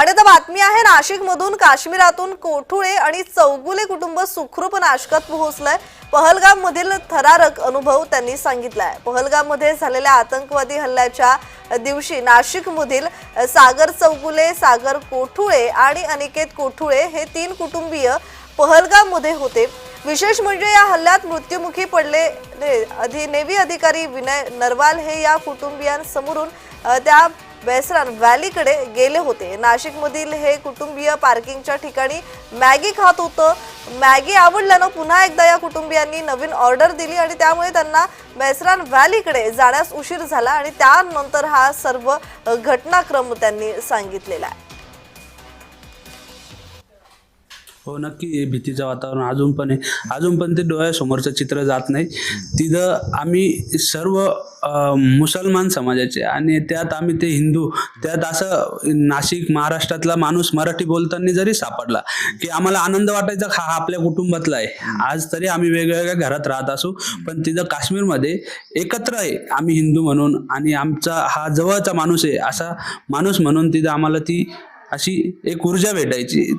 आणि आता बातमी आहे नाशिक मधून काश्मीरातून कोठुळे आणि चौगुले कुटुंब सुखरूप नाशकात पोहोचलंय. पहलगाम मधील थरारक अनुभव त्यांनी सांगितलाय. पहलगाममध्ये झालेल्या आतंकवादी हल्ल्याच्या दिवशी नाशिक मधील सागर चौगुले सागर कोठुळे आणि अनिकेत कोठुळे हे तीन कुटुंबीय पहलगाममध्ये होते. विशेष म्हणजे या हल्ल्यात मृत्युमुखी पडलेले अधि नेव्ही अधिकारी विनय नरवाल हे या कुटुंबियांसमोरून त्या बेसरान व्हॅलीकडे गेले होते. नाशिकमधील हे कुटुंबीय पार्किंगच्या ठिकाणी मॅगी खात होतं. मॅगी आवडल्यानं पुन्हा एकदा या कुटुंबियांनी नवीन ऑर्डर दिली आणि त्यामुळे त्यांना बेसरान व्हॅलीकडे जाण्यास उशीर झाला आणि त्यानंतर हा सर्व घटनाक्रम त्यांनी सांगितलेला आहे. हो नक्की. भीतीचं वातावरण अजून पण आहे. अजून पण ते डोळ्यासमोरचं चित्र जात नाही. तिथं आम्ही सर्व मुसलमान समाजाचे आणि त्यात आम्ही ते हिंदू. त्यात असं नाशिक महाराष्ट्रातला माणूस मराठी बोलताना जरी सापडला की आम्हाला आनंद वाटायचा हा आपल्या कुटुंबातला आहे. आज तरी आम्ही वेगवेगळ्या घरात राहत असू. पण तिथं काश्मीरमध्ये एकत्र आहे. आम्ही हिंदू म्हणून आणि आमचा हा जवळचा माणूस आहे. असा माणूस म्हणून तिथं आम्हाला ती अशी एक ऊर्जा भेटायची.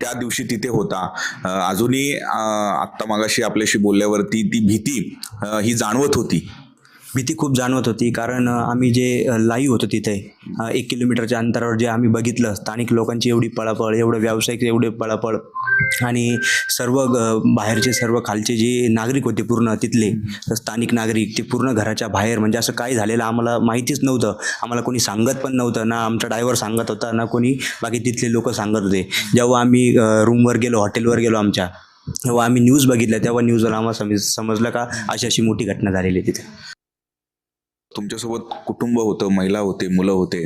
त्या दिवशी तिथे होता. अजूनही आत्ता मागाशी आपल्याशी बोलल्यावरती ती भीती ही जाणवत होती. भीती खूप जाणवत होती कारण आम्ही जे लाईव्ह होतो तिथे एक किलोमीटरच्या अंतरावर जे आम्ही बघितलं स्थानिक लोकांची एवढी पळापळ एवढं व्यावसायिक एवढे पळापळ आणि सर्व ग- बाहेरचे सर्व खालचे जे नागरिक होते पूर्ण तिथले स्थानिक नागरिक ते पूर्ण घराच्या बाहेर म्हणजे असं काय झालेलं आम्हाला माहितीच नव्हतं. आम्हाला कोणी सांगत पण नव्हतं ना आमचा ड्रायव्हर सांगत होता ना कोणी बाकी तिथले लोक सांगत होते. जेव्हा आम्ही रूमवर गेलो हॉटेलवर गेलो आमच्या तेव्हा आम्ही न्यूज बघितल्या तेव्हा न्यूजवर आम्हाला समज समजलं का अशी अशी मोठी घटना झालेली आहे तिथे. तुमच्यासोबत कुटुंब होतं महिला होते मुलं होते.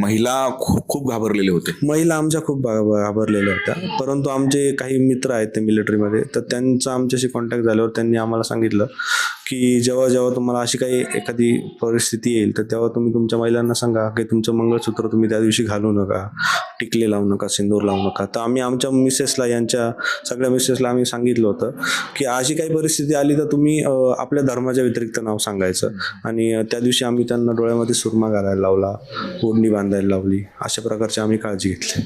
महिला खूप खूप घाबरलेले होते. महिला आमच्या खूप घाबरलेल्या होत्या. परंतु आमचे काही मित्र आहेत ते मिलिटरीमध्ये तर त्यांचा आमच्याशी कॉन्टॅक्ट झाल्यावर त्यांनी आम्हाला सांगितलं की जेव्हा जेव्हा तुम्हाला अशी काही एखादी परिस्थिती येईल तर तेव्हा तुम्ही तुमच्या महिलांना सांगा की तुमचं मंगळसूत्र तुम्ही त्या दिवशी घालू नका टिकले लावू नका सिंदूर लावू नका. तर आम्ही आमच्या मिसेसला यांच्या सगळ्या मिसेसला आम्ही सांगितलं होतं की अशी काही परिस्थिती आली तर तुम्ही आपल्या धर्माच्या व्यतिरिक्त नाव सांगायचं. आणि त्या दिवशी आम्ही त्यांना डोळ्यामध्ये सुरमा घालायला लावला ओढणी बांधायला लावली अशा प्रकारची आम्ही काळजी घेतली.